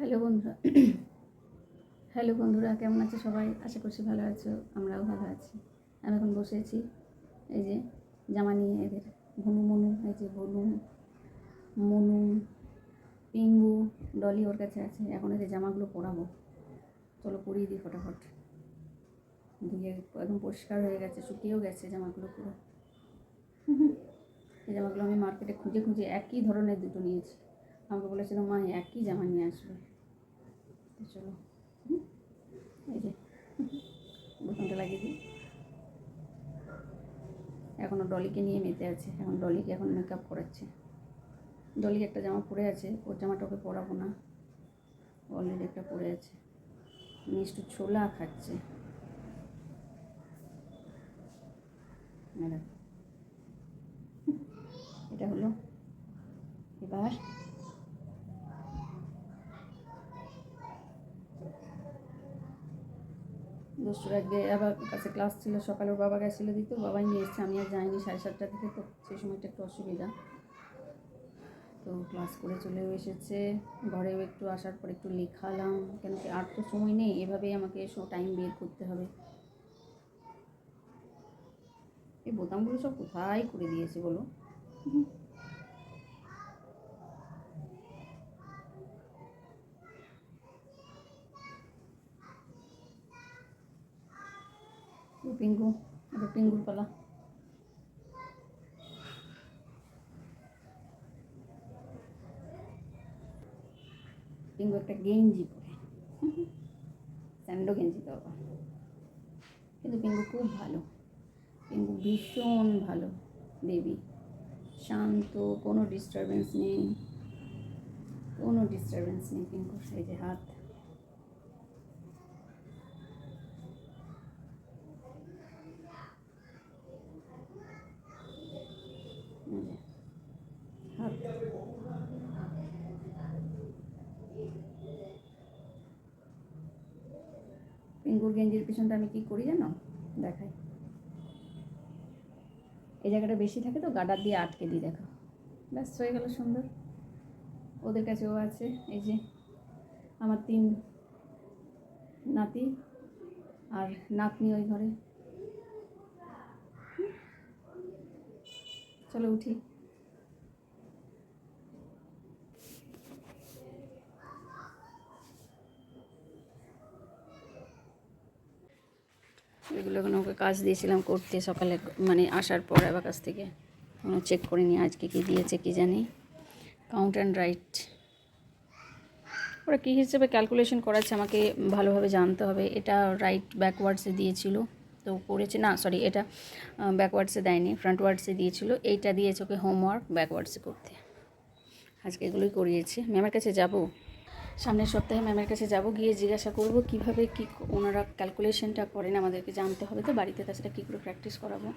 Hello বন্ধুরা। Hello বন্ধুরা, কেমন আছো সবাই? আশা করছি ভালো আছো, আমরাও ভালো আছি। আমি এখন বসেছি এই যে জামা নিয়ে এদের ভনু মনু, এই যে ভনু মনু, পিঙ্গু, ডলি ওর কাছে আছে। এখন এদের জামাগুলো পরাবো। চলো পরিয়ে দিই ফটাফট। ধুয়ে একদম পরিষ্কার হয়ে গেছে, শুকিয়েও গেছে জামাগুলো পুরো। এই জামাগুলো আমি মার্কেটে খুঁজে খুঁজে একই ধরনের দুটো নিয়েছি। আমাকে বলেছিলাম মা, একই জামা নিয়ে আসবে। চলো। এই যে। বোতামটা লাগিয়ে দিই। এখনও ডলিকে নিয়ে মেতে আছে। এখন ডলিকে এখন মেকআপ করাচ্ছে। ডলি একটা জামা পরে আছে। ওর জামাটা ওকে পরাবো না। অলরেডি একটা পরে আছে। মিষ্টি ছোলা খাচ্ছে। এই এটা হলো এবার দোস্তর আজকে আবার কাছে ক্লাস ছিল, সকালে বাবা গেছিল দিতে বাবাই নিয়ে এসছে, আমি আর যাইনি, সাড়ে সাতটা থেকে তো সেই সময়টা একটু অসুবিধা। তো ক্লাস করে চলেও এসেছে, ঘরেও একটু আসার পর একটু লেখালাম, কেন কি আর তো সময় নেই, এভাবেই আমাকে সব টাইম বের করতে হবে। এই বোতামগুলো সব কোথায় করে দিয়েছে বলো? পিঙ্গু এটা পিঙ্গুর পালা পিঙ্গু একটা গেঞ্জি পরে স্যান্ডো গেঞ্জি তো কিন্তু পিঙ্গু খুব ভালো পিঙ্গু ভীষণ ভালো বেবি শান্ত কোনো ডিস্টারবেন্স নেই কোনো ডিস্টারবেন্স নেই পিঙ্কুর এই যে হাত এই যে হাত পিঙ্গুর গেঞ্জির পিছনটা আমি কী করি জানো? দেখাই। এই জায়গাটা বেশি থাকে তো, গাডার দিয়ে আটকে দিই, দেখো। ব্যাস, হয়ে গেল সুন্দর। ওদের কাছেও আছে, এই যে আমার তিন নাতি আর নাতনি ওই ঘরে। চলো উঠি। এগুলো এখন ওকে কাজ দিয়েছিলাম করতে সকালে মানে আসার পর আবার কাছ থেকে। চেক করে নিই আজকে কী দিয়েছে কি জানি। কাউন্ট অ্যান্ড রাইট ওরা কী হিসেবে ক্যালকুলেশন করাচ্ছে আমাকে ভালোভাবে জানতে হবে। এটা রাইট ব্যাকওয়ার্ডসে দিয়েছিল। তো করেছে, না সরি এটা ব্যাকওয়ার্ডসে দেয়নি ফ্রন্টওয়ার্ডসে দিয়েছিল। এইটা দিয়েছে ওকে হোমওয়ার্ক ব্যাকওয়ার্ডসে করতে। আজকে এগুলোই করিয়েছে। ম্যামের কাছে যাব? সামনের সপ্তাহে ম্যামের কাছে যাব, গিয়ে জিজ্ঞাসা করব কীভাবে কি ওনারা ক্যালকুলেশনটা করেন, আমাদেরকে জানতে হবে তো বাড়িতে তাছাড়া কী করে প্র্যাকটিস করাবো।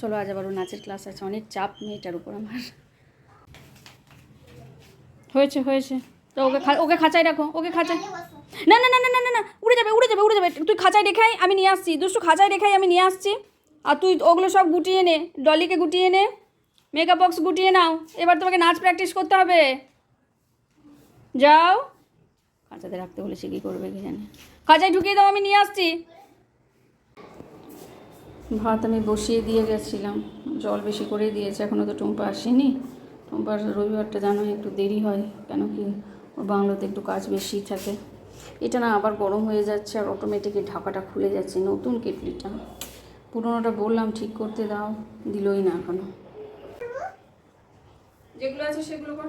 চলো আজ আবারও নাচের ক্লাস আছে, অনেক চাপ মেয়েটার উপর আমার। হয়েছে হয়েছে। তো ওকে ওকে খাঁচায় রাখো, ওকে খাঁচায়। না না না না না না না, উড়ে যাবে উড়ে যাবে উড়ে যাবে। তুই খাঁচায় রেখাই আমি নিয়ে আসছি। দুষ্টু, খাঁচায় রেখাই আমি নিয়ে আসছি। আর তুই ওগুলো সব গুটিয়ে নে, ডলিকে গুটিয়ে নে মেকআপ বক্স গুটিয়ে নাও। এবার তোমাকে নাচ প্র্যাকটিস করতে হবে। যাও। খাঁচাতে রাখতে বলে সে কী করবে কি জানে। খাঁচায় ঢুকিয়ে দাও আমি নিয়ে আসছি। ভাত আমি বসিয়ে দিয়ে গেছিলাম। জল বেশি করে দিয়েছে এখনও তো টুম্পা আসেনি। টুম্পার রবিবারটা জানো একটু দেরি হয় কেন কি ওর বাংলোতে একটু কাজ বেশি থাকে। এটা না আবার গরম হয়ে যাচ্ছে আর অটোমেটিকই ঢাকাটা খুলে যাচ্ছে নতুন কেটলিটা। পুরোনোটা বললাম ঠিক করতে দাও দিলই না এখনও। যেগুলো আছে সেগুলো কর।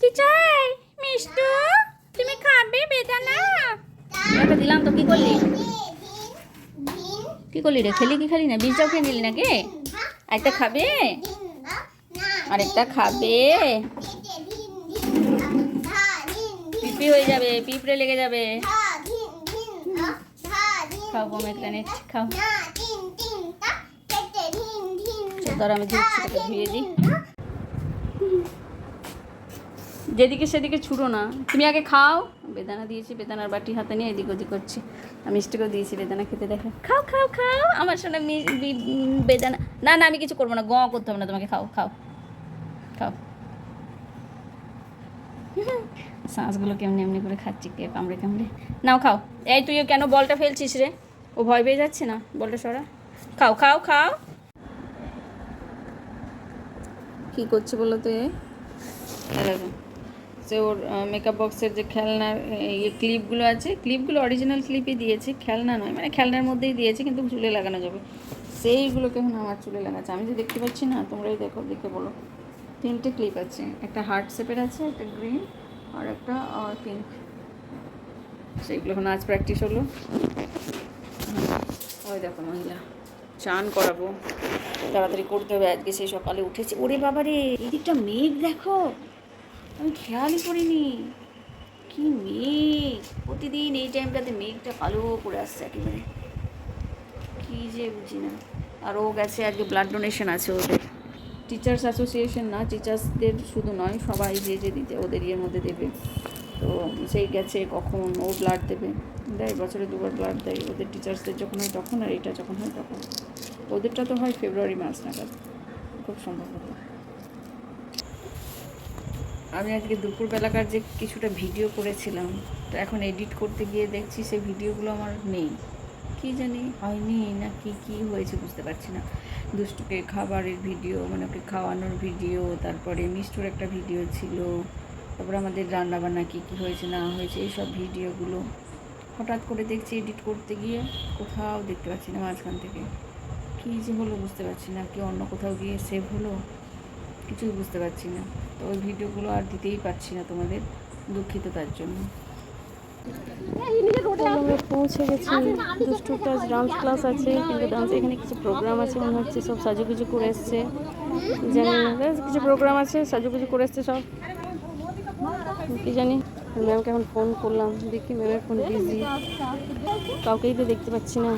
টিচার মিষ্টু তুমি খাবে বেদানা? একটা দিলাম তো কি করলি? কি করলি রে? খেলি কি খালি না? বীজটাও খেয়ে নিলি নাকি? একটা খাবে? আরেকটা খাবে। পিপি হয়ে যাবে পিঁপড়ে লেগে যাবে। খাও পোমেগ্রানেট খাও না, din, din, ta, ditte, din, din, ধর আমি ধুচ্ছি দিই। যেদিকে সেদিকে ছুটো না। তুমি আগে খাও। বেদানা দিয়েছি বেদানার বাটি হাতে নিয়ে এদিক ওদিক করছি। আমি মিষ্টিকেও দিয়েছি বেদানা খেতে দেখো। খাও খাও খাও। আমার সঙ্গে বেদানা না না আমি কিছু করব না। গ করতে হবে না তোমাকে। খাও খাও। খাও। শ্বাসগুলো কেমনি এমনি করে খাচ্ছি কে কামড়ে কামড়ে। নাও খাও। এই তুইও কেন বলটা ফেলছিস রে? ও ভয় পেয়ে যাচ্ছে না বলটা সরা। খাও খাও খাও। কি করছে বলো তো সে ওর মেকআপ বক্সের যে খেলনার ইয়ে ক্লিপগুলো আছে ক্লিপগুলো অরিজিনাল ক্লিপই দিয়েছে খেলনা নয় মানে খেলনার মধ্যেই দিয়েছে কিন্তু চুলে লাগানো যাবে। সেইগুলোকে এখন আমার চুলে লাগাচ্ছে। আমি যে দেখতে পাচ্ছি না তোমরাই দেখো দেখে বলো। তিনটে ক্লিপ আছে, একটা হার্ট শেপের আছে, একটা গ্রিন আর একটা পিঙ্ক সেইগুলো এখন আজ প্র্যাকটিস হলো। ওই দেখো মহিলা, চান করাবো। তাড়াতাড়ি করতে হবে, আজকে সেই সকালে উঠেছে। ওরে বাবা রে মেঘ দেখো। আমি খেয়ালই করিনি। কি মেঘ। প্রতিদিন এই টাইমটাতে মেঘটা কালো করে আসছে একেবারে। কি যে বুঝি না। আর ও গেছে, আজকে ব্লাড ডোনেশন আছে ওদের। টিচার্স অ্যাসোসিয়েশন না টিচার্সদের শুধু নয়, সবাই যে যে দিতে, ওদের ইয়ের মধ্যে দেবে। তো সেই গেছে কখন ও ব্লাড দেবে। দেয়, বছরে দুবার ব্লাড দেয়। ওদের টিচার্সদের যখন হয় তখন, আর এটা যখন হয় তখন। ওদেরটা তো হয় ফেব্রুয়ারি মাস নাগাদ। খুব সম্ভবত আমি আজকে দুপুরবেলাকার যে কিছুটা ভিডিও করেছিলাম, তো এখন এডিট করতে গিয়ে দেখছি সেই ভিডিওগুলো আমার নেই। কি জানি হয়নি না কি কি হয়েছে বুঝতে পারছি না। দুষ্টুকে খাবারের ভিডিও মানে ওকে খাওয়ানোর ভিডিও তারপরে মিষ্টুর একটা ভিডিও ছিল, তারপরে আমাদের রান্নাবান্না কী কী হয়েছে না হয়েছে এইসব ভিডিওগুলো হঠাৎ করে দেখছি এডিট করতে গিয়ে কোথাও দেখতে পাচ্ছি না মাঝখান থেকে। কী যে হলো বুঝতে পারছি না, কি অন্য কোথাও গিয়ে সেভ হলো? কিছুই বুঝতে পারছি না। তো ওই ভিডিওগুলো আর দিতেই পারছি না তোমাদের দুঃখিত তার জন্য। পৌঁছে গেছি। দুষ্টুটা ডান্স ক্লাস আছে, কিন্তু ডান্স এখানে কিছু প্রোগ্রাম আছে, মনে হচ্ছে সব সাজুগুজু করে এসছে। জানি কিছু প্রোগ্রাম আছে, সাজুগুজু করে এসছে সব। কি জানি ম্যামকে এখন ফোন করলাম, দেখি ম্যামের ফোন বিজি কাউকেই তো দেখতে পাচ্ছি না।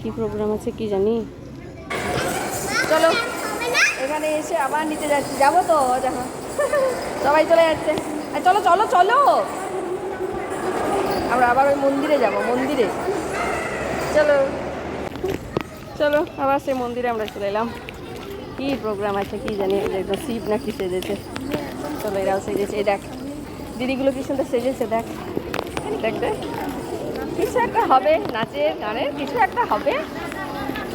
কি প্রোগ্রাম আছে কি জানি। চলো, এখানে এসে আবার নিতে যাচ্ছি। যাব তো দেখো সবাই চলে যাচ্ছে। চলো চলো চলো। আমরা আবার ওই মন্দিরে যাব, মন্দিরে। চলো। চলো, আবার সেই মন্দিরে আমরা চলে এলাম। কি প্রোগ্রাম আছে কি জানি একদম শিব না কি সেজেছে। চলো, এরাও সেজেছে। এই দেখ, দিদিগুলো কি সুন্দর সেজেছে দেখ দেখ। কিছু একটা হবে, নাচের, গানের, কিছু একটা হবে।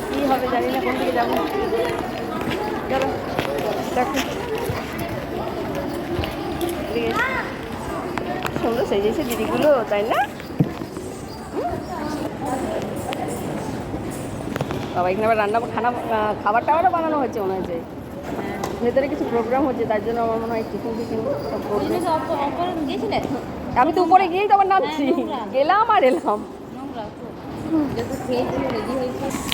কি হবে জানি না, কোন দিকে যাব। চলো, দেখো। সুন্দর সেজেছে দিদিগুলো, তাই না? বাবা এখানে আবার রান্না খানা খাবার টাবারও বানানো হয়েছে মনে হচ্ছে ভেতরে কিছু প্রোগ্রাম হচ্ছে তার জন্য আমার মনে হয় টিফিন টিফিন আমি তো উপরে গিয়েই তো আবার নামছি গেলাম আর এলাম। খেয়েছি রেডি দিয়ে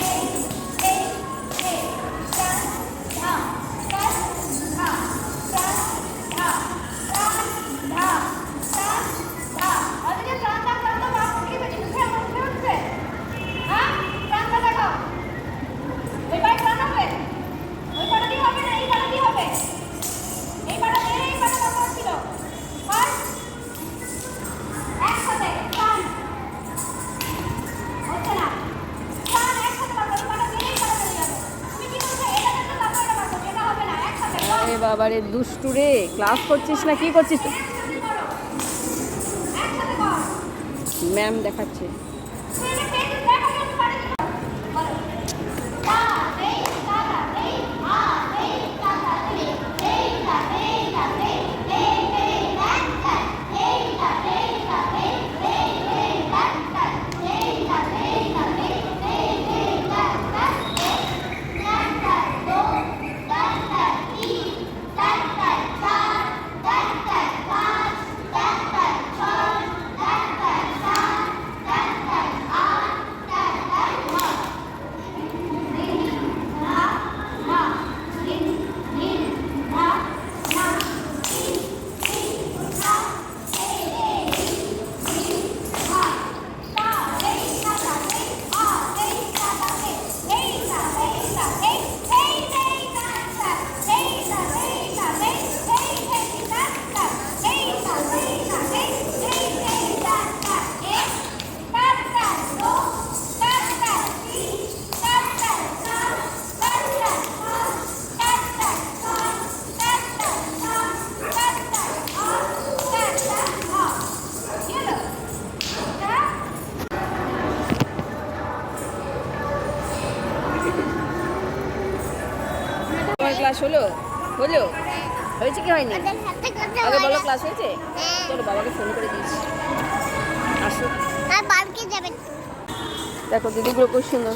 বাবারে দুষ্টু রে ক্লাস করছিস না কি করছিস? ম্যাম দেখাচ্ছে। ক্লাস হলো? হলো? হয়েছে কি হয়নি? আগে বলো বলো ক্লাস হয়েছে? হ্যাঁ। চলো বাবাকে ফোন করে দিয়েছি আসো। দেখো দিদিগুলো খুব সুন্দর।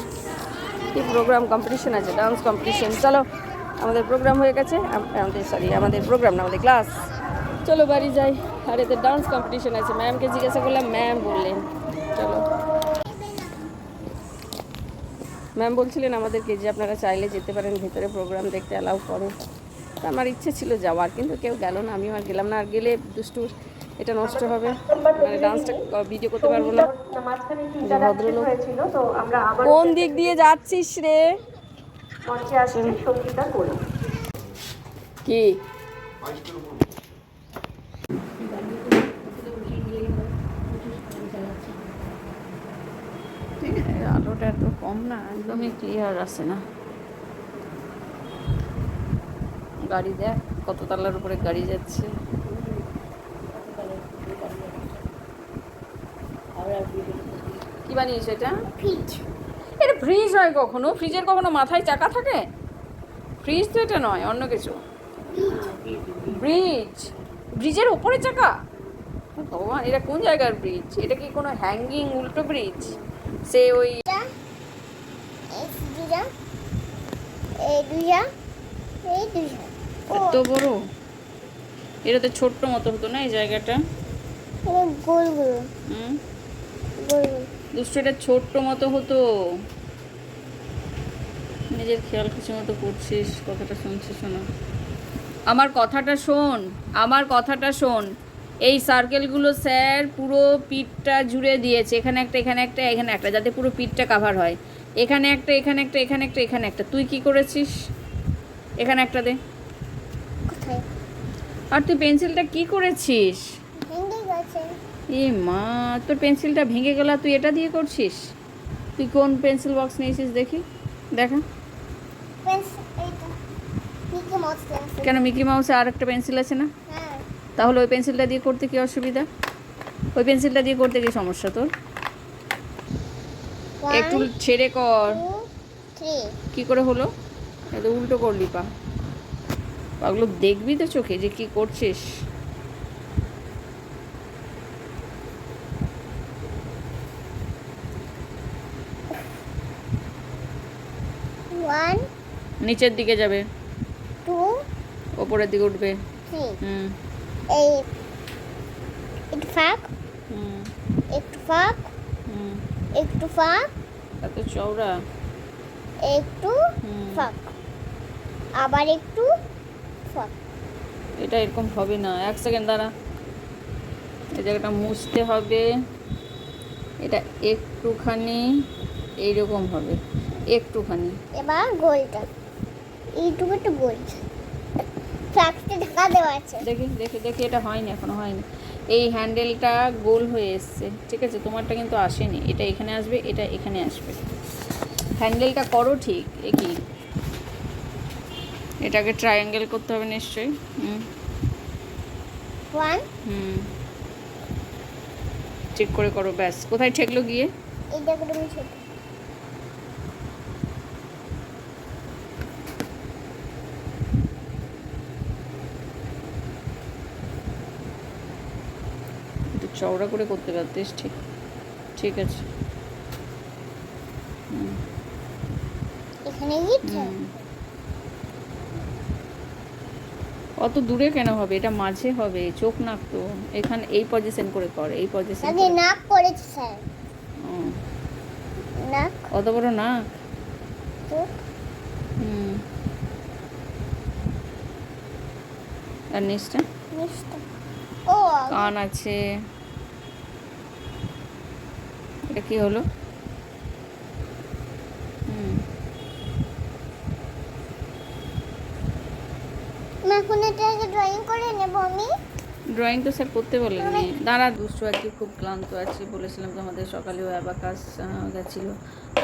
কি প্রোগ্রাম কম্পিটিশন আছে ডান্স কম্পিটিশন চলো আমাদের প্রোগ্রাম হয়ে গেছে। আমাদের সরি আমাদের প্রোগ্রাম না আমাদের ক্লাস চলো বাড়ি যাই। আর এতে ডান্স কম্পিটিশন আছে। ম্যামকে জিজ্ঞাসা করলাম ম্যাম বললেন। চলো। ম্যাম বলছিলেন আমাদেরকে যে আপনারা চাইলে যেতে পারেন ভিতরে প্রোগ্রাম দেখতে অ্যালাউ করে। তা আমার ইচ্ছে ছিল যাওয়ার কিন্তু কেউ গেল না আমিও আর গেলাম না। আর গেলে দুষ্টু এটা নষ্ট হবে। মানে ডান্সটা ভিডিও করতে পারব না। ভদ্রলোক। তো কোন দিক দিয়ে যাচ্ছিস রে? কি আলোটা এত কম না একদমই ক্লিয়ার আসে না। গাড়ি দেখ কত তালার উপরে গাড়ি যাচ্ছে। কি বানিয়েছো এটা? ফিট এটা ফ্রিজ হয় কখনো? ফ্রিজের কখনো মাথায় চাকা থাকে? ফ্রিজ তো এটা নয় অন্য কিছু। ব্রিজ ব্রিজের ওপরে চাকা? ভগবান এটা কোন জায়গার ব্রিজ এটা কি কোনো হ্যাঙ্গিং উল্টো ব্রিজ সে ওই এই দুটা এই দুটা এই দুটা এত বড়? এটা তো ছোট্ট মতো হতো না এই জায়গাটা? গোল গোল। হুম? গোল দুষ্টু এটা ছোট্ট মতো হতো। নিজের খেয়াল কিছু মতো করছিস কথাটা শুনছিস শোনা আমার কথাটা শোন আমার কথাটা শোন। এই সার্কেলগুলো স্যার পুরো পিঠটা জুড়ে দিয়েছে। এখানে একটা এখানে একটা এখানে একটা যাতে পুরো পিঠটা কাভার হয়। এখানে একটা এখানে একটা এখানে একটা এখানে একটা। তুই কি করেছিস? এখানে একটা দে। আর তুই পেন্সিলটা কি করেছিস? এ মা তোর পেন্সিলটা ভেঙে গেল তুই এটা দিয়ে করছিস? তুই কোন পেন্সিল বক্স নিয়েছিস দেখি দেখা। কেন মিকি মাউসে আর একটা পেন্সিল আছে না? হ্যাঁ। তাহলে ওই পেন্সিলটা দিয়ে করতে কি অসুবিধা? ওই পেন্সিলটা দিয়ে করতে কি সমস্যা তোর? একটু ছেড়ে কর। কি করে হলো? উল্টো করলি পা। পাগুলো দেখবি তো চোখে যে কি করছিস। নিচের দিকে যাবে। টু ওপরের দিকে উঠবে। হুম। এই একটু ফাঁক হুম। একটু ফাঁক হুম। একটু ফাঁক এত চওড়া। একটু ফাঁক আবার একটু। এটা এরকম হবে না। এক সেকেন্ড দাঁড়া। এই জায়গাটা মুছতে হবে। এটা একটুখানি এইরকম হবে। একটুখানি। এবার গোলটা। এইটুকু একটু গোল। ফ্লাক্সটা ঢাকা দেওয়া আছে। দেখি দেখি দেখি এটা হয়নি এখনও হয়নি। এই হ্যান্ডেলটা গোল হয়ে এসছে ঠিক আছে? তোমারটা কিন্তু আসেনি। এটা এখানে আসবে এটা এখানে আসবে। হ্যান্ডেলটা করো ঠিক এ কি? এটাকে ট্রায়াঙ্গেল করতে হবে নিশ্চয়ই। হুম। চেক করে করো ব্যাস। কোথায় ঠেকলো গিয়ে? চওড়া করে করতে পারতিস ঠিক। ঠিক আছে। হুম। এখানে গিয়েছে হুম। অত দূরে কেন হবে? এটা মাঝে হবে চোখ নাক তো। এখানে এই পজিশন করে কর এই পজিশন আগে নাক করেছে স্যার। নাক? অত বড় নাক? হুম। আর নিচটা? মিষ্টি ও কান আছে। এটা কি হলো হুম আমি এখন এটাকে ড্রয়িং করে নেব আমি। ড্রয়িং তো স্যার করতে বলেননি। দাঁড়া দুষ্টু আজকে খুব ক্লান্ত আছি বলেছিলাম তো আমাদের সকালেও অ্যাবাকাস গেছিল।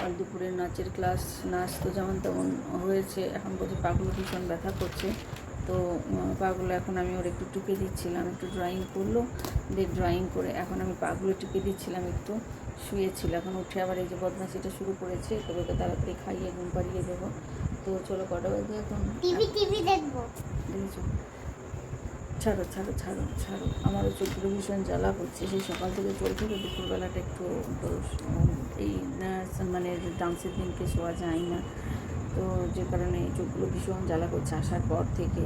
আর দুপুরের নাচের ক্লাস নাচ তো যেমন তেমন হয়েছে এখন বলছি পাগুলো ভীষণ ব্যথা করছে। তো পাগুলো এখন আমি ওর একটু টুকে দিচ্ছিলাম একটু ড্রয়িং করল দিয়ে ড্রয়িং করে এখন আমি পাগুলো টুকে দিচ্ছিলাম একটু শুয়েছিল। এখন উঠে আবার এই যে বদমাশিটা শুরু করেছে তবে ওকে তাড়াতাড়ি খাইয়ে ঘুম পাড়িয়ে দেবো। তো চলো কটা বাজে এখন? টিভি টিভি দেখব। ছাড়ো ছাড়ো ছাড়ো ছাড়ো। আমারও চোখগুলো ভীষণ জ্বালা করছে, সেই সকাল থেকে চলছে তো দুপুরবেলাটা একটু এই মানে ডান্সের দিনকে শোয়া যায় না। তো যে কারণে চোখগুলো ভীষণ জ্বালা করছে আসার পর থেকে।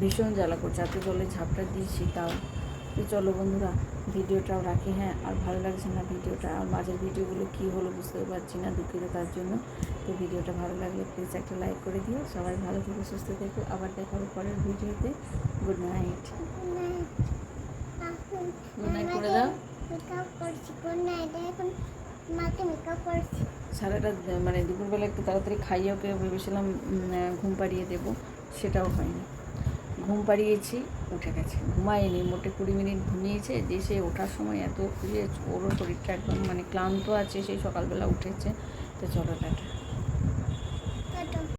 ভীষণ জ্বালা করছে, এত জলে ঝাপটা দিয়েছি তাও। তো চলো বন্ধুরা ভিডিওটাও রাখি হ্যাঁ? আর ভালো লাগছে না ভিডিওটা আর মাঝের ভিডিওগুলো কী হলো বুঝতে পারছি না দুঃখিত তার জন্য। তো ভিডিওটা ভালো লাগলে প্লিজ একটা লাইক করে দিও। সবাই ভালো থেকো সুস্থ থেকো। আবার দেখা হবে পরের ভিডিওতে। গুড নাইট করে দাও। সারাটা মানে দুপুরবেলা একটু তাড়াতাড়ি খাইয়ে ওকে ভেবেছিলাম ঘুম পাড়িয়ে দেবো। সেটাও হয়নি। ঘুম পাড়িয়েছি। উঠে গেছে। ঘুমায়নি, মোটে কুড়ি মিনিট ঘুমিয়েছে, দিয়ে সে ওঠার সময় এত খুঁজে ওরও শরীরটা একদম মানে ক্লান্ত আছে সেই সকালবেলা উঠেছে। তো চলো টাটা।